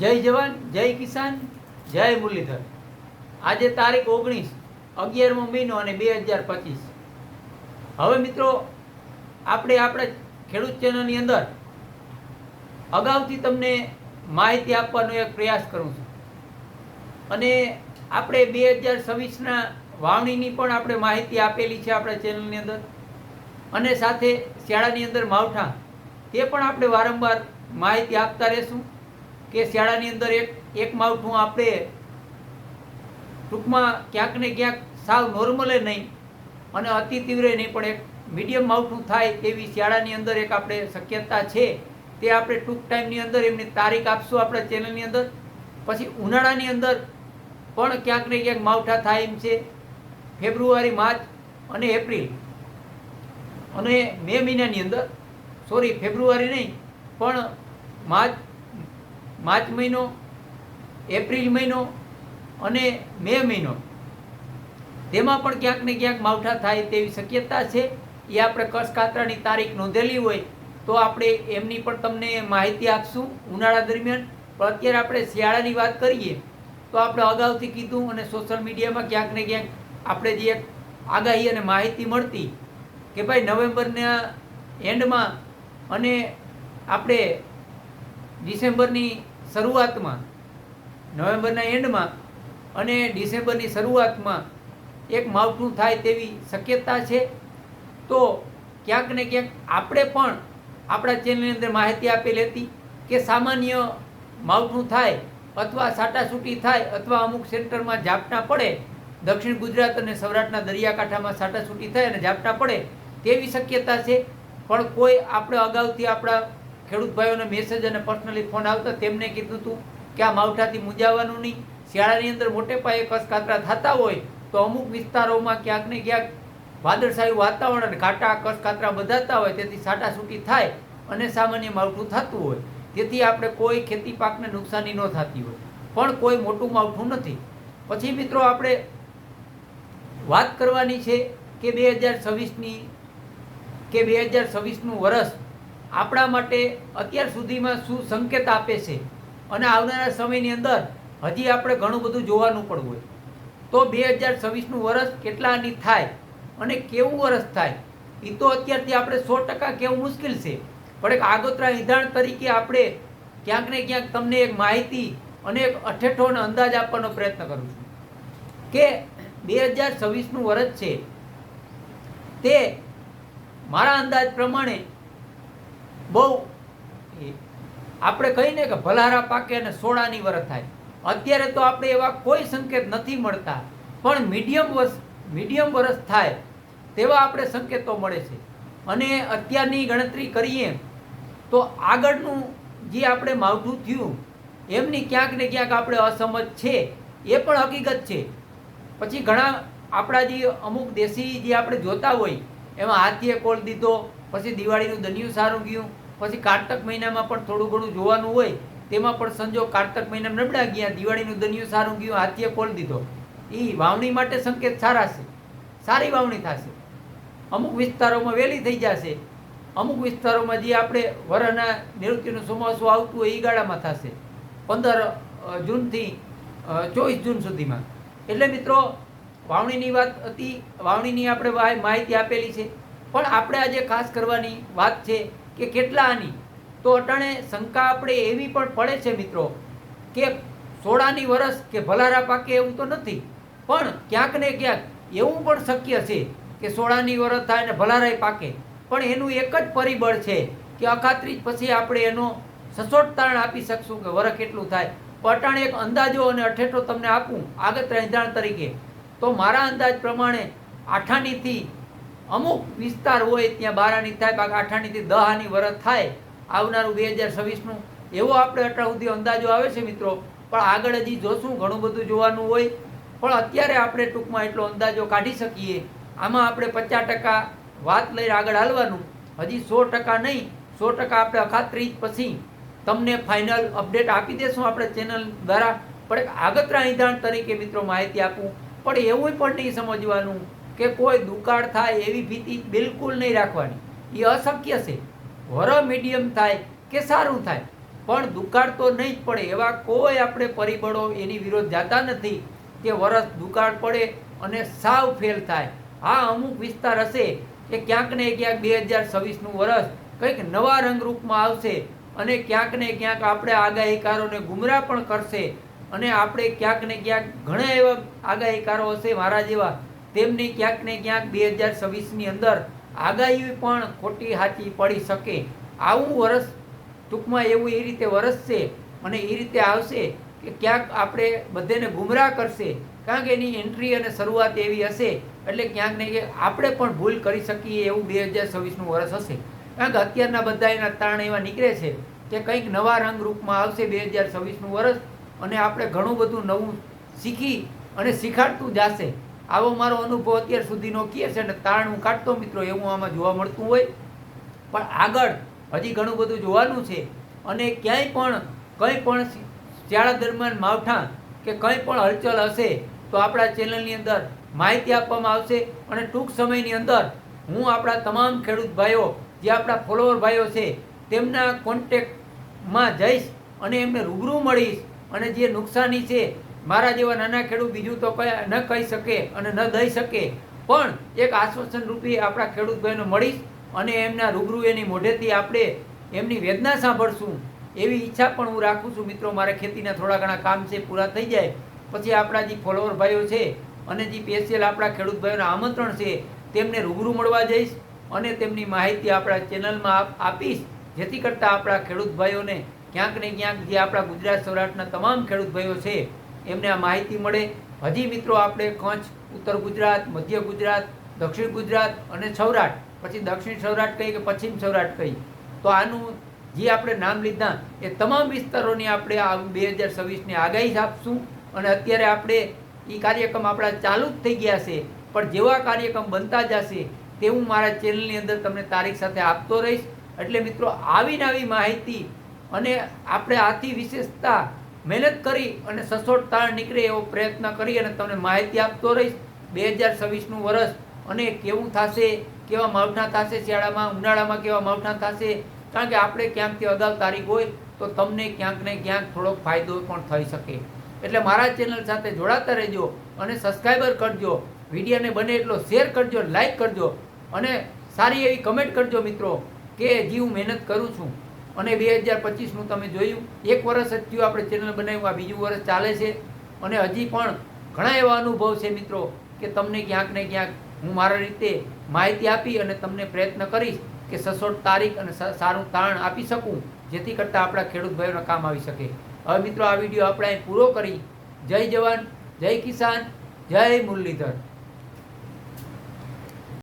જય જવાન, જય કિસાન, જય મુરલીધર. આજે તારીખ ઓગણીસ, અગિયારમો મહિનો અને બે હજાર પચીસ. હવે મિત્રો, આપણે આપણા ખેડૂત ચેનલની અંદર અગાઉથી તમને માહિતી આપવાનો એક પ્રયાસ કરું છું. અને આપણે બે હજાર છવ્વીસના વાવણીની પણ આપણે માહિતી આપેલી છે આપણા ચેનલની અંદર. અને સાથે શિયાળાની અંદર માવઠા, તે પણ આપણે વારંવાર માહિતી આપતા રહેશું. કે શિયાળાની અંદર એક એક માવઠું આપણે ટૂંકમાં ક્યાંક ને ક્યાંક સાવ નોર્મલે નહીં, અને અતિ તીવ્ર નહીં, પણ એક મીડિયમ માવઠું થાય તેવી શિયાળાની અંદર એક આપણે શક્યતા છે, તે આપણે ટૂંક ટાઈમની અંદર એમની તારીખ આપશું આપણા ચેનલની અંદર. પછી ઉનાળાની અંદર પણ ક્યાંક ને ક્યાંક માવઠા થાય એમ છે, ફેબ્રુઆરી, માર્ચ અને એપ્રિલ. અને મે મહિનાની અંદર સોરી ફેબ્રુઆરી નહીં, પણ માર્ચ માર્ચ મહિનો, એપ્રિલ મહિનો અને મે મહિનો. તેમાં પણ ક્યાંક ને ક્યાંક માવઠા થાય તેવી શક્યતા છે. એ આપણે કચ્છ તારીખ નોંધેલી હોય તો આપણે એમની પણ તમને માહિતી આપશું ઉનાળા દરમિયાન. પણ અત્યારે આપણે શિયાળાની વાત કરીએ તો આપણે અગાઉથી કીધું અને સોશિયલ મીડિયામાં ક્યાંક ને ક્યાંક આપણે જે આગાહી અને માહિતી મળતી કે ભાઈ નવેમ્બરના એન્ડમાં અને આપણે ડિસેમ્બરની શરૂઆતમાં, નવેમ્બરના એન્ડમાં અને ડિસેમ્બરની શરૂઆતમાં એક માવઠું થાય તેવી શક્યતા છે. તો ક્યાંક ને ક્યાંક આપણે પણ આપણા ચેનલની અંદર માહિતી આપેલી હતી કે સામાન્ય માવઠું થાય અથવા સાટાસૂટી થાય અથવા અમુક સેન્ટરમાં ઝાપટા પડે, દક્ષિણ ગુજરાત અને સૌરાષ્ટ્રના દરિયાકાંઠામાં સાટાસૂટી થાય અને ઝાપટા પડે તેવી શક્યતા છે. પણ કોઈ આપણે અગાઉથી આપણા ખેડૂત ભાઈઓને મેસેજ અને પર્સનલી ફોન આવતા તેમને કીધું હતું કે આ માવઠાથી મૂંઝાવાનું નહીં. શિયાળાની અંદર મોટે પાયે કસકાતરા થતા હોય તો અમુક વિસ્તારોમાં ક્યાંક ને ક્યાંક વાદળછાયું વાતાવરણ અને ઘાટા કસકાતરા બધાતા હોય, તેથી સાટાસૂટી થાય અને સામાન્ય માવઠું થતું હોય. તેથી આપણે કોઈ ખેતી પાકને નુકસાની ન થતી હોય. પણ કોઈ મોટું માવઠું નથી. પછી મિત્રો આપણે વાત કરવાની છે કે બે હજાર છવ્વીસની, કે બે હજાર છવ્વીસનું વર્ષ આપણા માટે અત્યાર સુધીમાં શું સંકેત આપે છે? અને આવનારા સમયની અંદર હજી આપણે ઘણું બધું જોવાનું પણ હોય. તો બે હજાર છવ્વીસનું વર્ષ કેટલાની થાય અને કેવું વર્ષ થાય? એ તો અત્યારથી આપણે સો ટકા કહેવું મુશ્કેલ છે. પણ એક આગોતરા નિધાન તરીકે આપણે ક્યાંક ને ક્યાંક તમને એક માહિતી અને એક અઠેઠો અને અંદાજ આપવાનો પ્રયત્ન કરું છું. કે બે હજાર છવ્વીસનું વર્ષ છે. તે મારા અંદાજ પ્રમાણે બહુ આપણે કહીને કે ભલારા પાકે અને સોળાની વરસ થાય. અત્યારે તો આપણે એવા કોઈ સંકેત નથી મળતા, પણ મીડિયમ વર્ષ મીડિયમ વર્ષ થાય તેવા આપણે સંકેતો મળે છે. અને અત્યારની ગણતરી કરીએ તો આગળનું જે આપણે માવઠું થયું, એમની ક્યાંક ને ક્યાંક આપણે અસમજ છે, એ પણ હકીકત છે. પછી ઘણા આપણા જે અમુક દેશી જે આપણે જોતા હોય, એમાં હાથીએ કોલ દીધો, પછી દિવાળીનું દનિયું સારું ગયું પછી કારતક મહિનામાં પણ થોડું ઘણું જોવાનું હોય, તેમાં પણ સંજોગ કારતક મહિનામાં નબળા ગયા, દિવાળીનું દનિયું સારું ગયું, હાથીએ કોળ દીધો. એ વાવણી માટે સંકેત સારા છે. સારી વાવણી થશે. અમુક વિસ્તારોમાં વહેલી થઈ જશે. અમુક વિસ્તારોમાં જે આપણે વરના નિવૃત્તિનું ચોમાસું આવતું હોય એ ગાળામાં થશે. પંદર જૂનથી ચોવીસ જૂન સુધીમાં. એટલે મિત્રો, વાવણીની વાત હતી, વાવણીની આપણે માહિતી આપેલી છે. પણ આપણે આજે ખાસ કરવાની વાત છે કે કેટલા આની તો અટાણે શંકા આપણે એવી પણ પડે છે મિત્રો કે સોળાની વરસ કે ભલારા પાકે એવું તો નથી. પણ ક્યાંક ને ક્યાંક એવું પણ શક્ય છે કે સોળાની વરસ થાય ને ભલારાય પાકે. પણ એનું એક જ પરિબળ છે કે અખાત્રીજ પછી આપણે એનો સચોટ તારણ આપી શકશું કે વરસ કેટલું થાય. પટાણે એક અંદાજો અને અઠેઠો તમને આપું આગત રહેધાણ તરીકે. તો મારા અંદાજ પ્રમાણે આઠાણીથી અમુક વિસ્તાર હોય ત્યાં બારાની થાય, બાકી આઠાણીથી દહાની વરસ થાય, આવનારું બે હજાર છવ્વીસનું, એવો આપણે અત્યાર સુધી અંદાજો આવે છે મિત્રો. પણ આગળ હજી જોશું, ઘણું બધું જોવાનું હોય. પણ અત્યારે આપણે ટૂંકમાં એટલો અંદાજો કાઢી શકીએ. આમાં આપણે પચાસ ટકા વાત લઈને આગળ હાલવાનું. હજી સો ટકા નહીં, સો ટકા આપણે અખાત્રીજ પછી તમને ફાઇનલ અપડેટ આપી દેશું આપણે ચેનલ દ્વારા. પણ એક આગતરા નિધાન તરીકે મિત્રો માહિતી આપું. પણ એવું પણ નહીં સમજવાનું કે કોઈ દુકાળ થાય એવી ભીતિ બિલકુલ નહીં રાખવાની. એ અશક્ય છે. વર મીડિયમ થાય કે સારું થાય, પણ દુકાળ તો નહીં જ પડે. એવા કોઈ આપણે પરિબળો એની વિરોધ જાતા નથી કે વરસ દુકાળ પડે અને સાવ ફેલ થાય. આ અમુક વિસ્તાર હશે કે ક્યાંક ને ક્યાંક બે હજાર છવ્વીસનું વરસ કંઈક નવા રંગરૂપમાં આવશે અને ક્યાંક ને ક્યાંક આપણે આગાહીકારોને ગુમરાહ પણ કરશે અને આપણે ક્યાંક ને ક્યાંક ઘણા એવા આગાહીકારો હશે મારા જેવા તેમની ક્યાંક ને ક્યાંક બે હજાર છવ્વીસની અંદર આગાહી પણ ખોટી હાચી પડી શકે. આવું વરસ ટૂંકમાં એવું એ રીતે વરસશે અને એ રીતે આવશે કે ક્યાંક આપણે બધાને ગુમરાહ કરશે. કારણ કે એની એન્ટ્રી અને શરૂઆત એવી હશે, એટલે ક્યાંક ને ક્યાંક આપણે પણ ભૂલ કરી શકીએ એવું બે હજાર છવ્વીસનું વરસ હશે. કારણ કે અત્યારના બધા એના તાણ એવા નીકળે છે કે કંઈક નવા રંગ રૂપમાં આવશે બે હજાર છવ્વીસનું વરસ અને આપણે ઘણું બધું નવું શીખી અને શીખાડતું જશે. આવો મારો અનુભવ અત્યાર સુધીનો કહે છે અને તાણ હું કાઢતો મિત્રો, એવું આમાં જોવા મળતું હોય. પણ આગળ હજી ઘણું બધું જોવાનું છે અને ક્યાંય પણ, કંઈ પણ શાળા દરમિયાન માવઠા કે કંઈ પણ હલચલ હશે તો આપણા ચેનલની અંદર માહિતી આપવામાં આવશે અને ટૂંક સમયની અંદર હું આપણા તમામ ખેડૂત ભાઈઓ, જે આપણા ફોલોવર ભાઈઓ છે, તેમના કોન્ટેક્ટમાં જઈશ અને એમને રૂબરૂ મળીશ અને જે નુકસાની છે મારા જેવા નાના ખેડૂત બીજું તો ન કહી શકે અને ન દઈ શકે. પણ એક આશ્વાસન રૂપી આપણા ખેડૂત ભાઈઓને મળીશ અને એમના રૂબરૂ એની મોઢેથી આપણે એમની વેદના સાંભળશું. એવી ઈચ્છા પણ હું રાખું છું મિત્રો, મારે ખેતીના થોડા ઘણા કામ છે, પૂરા થઈ જાય. પછી આપણા જે ફોલોવર ભાઈઓ છે અને જે સ્પેશિયલ આપણા ખેડૂત ભાઈઓના આમંત્રણ છે, તેમને રૂબરૂ મળવા જઈશ અને તેમની માહિતી આપણા ચેનલમાં આપીશ. જેથી કરતાં આપણા ખેડૂત ભાઈઓને ક્યાંક ને ક્યાંક જે આપણા ગુજરાત સૌરાષ્ટ્રના તમામ ખેડૂત ભાઈઓ છે એમને આ માહિતી મળે. હજી મિત્રો આપણે કચ્છ, ઉત્તર ગુજરાત, મધ્ય ગુજરાત, દક્ષિણ ગુજરાત અને સૌરાષ્ટ્ર. પછી દક્ષિણ સૌરાષ્ટ્ર કહી કે પશ્ચિમ સૌરાષ્ટ્ર કહી તો આનું જે આપણે નામ લીધા, એ તમામ વિસ્તારોની આપણે આ બે હજાર છવ્વીસની આગાહી આપશું. અને અત્યારે આપણે એ કાર્યક્રમ આપણા ચાલુ જ થઈ ગયા છે. પણ જેવા કાર્યક્રમ બનતા જશે, તે હું મારા ચેનલની અંદર તમને તારીખ સાથે આપતો રહીશ. એટલે મિત્રો આવી ને આવી માહિતી અને આપણે આથી વિશેષતા મહેનત કરી અને સચોટ તાળ નીકળે એવો પ્રયત્ન કરી અને તમને માહિતી આપતો રહીશ. બે હજાર છવ્વીસનું વર્ષ અને કેવું થશે, કેવા માવઠા થશે શિયાળામાં, ઉનાળામાં કેવા માવઠા થશે? કારણ કે આપણે ક્યાંકથી અગાઉ તારીખ હોય તો તમને ક્યાંક ને ક્યાંક થોડોક ફાયદો પણ થઈ શકે. એટલે મારા ચેનલ સાથે જોડાતા રહેજો અને સબસ્ક્રાઈબર કરજો. વિડીયોને બને એટલો શેર કરજો લાઈક કરજો અને સારી એવી કમેન્ટ કરજો મિત્રો કે હજી હું મહેનત કરું છું. અને બે હજાર પચીસનું તમે જોયું. એક વર્ષ જ થયું આપણે ચેનલ બનાવ્યું, આ બીજું વર્ષ ચાલે છે. અને હજી પણ ઘણા એવા અનુભવ છે મિત્રો કે તમને ક્યાંક ને ક્યાંક હું મારા રીતે માહિતી આપી અને તમને પ્રયત્ન કરીશ કે સચોટ તારીખ અને સારું તારણ આપી શકું, જેથી કરતાં આપણા ખેડૂત ભાઈઓના કામ આવી શકે. હવે મિત્રો, આ વીડિયો આપણે પૂરો કરી. જય જવાન, જય કિસાન, જય મુરલીધર.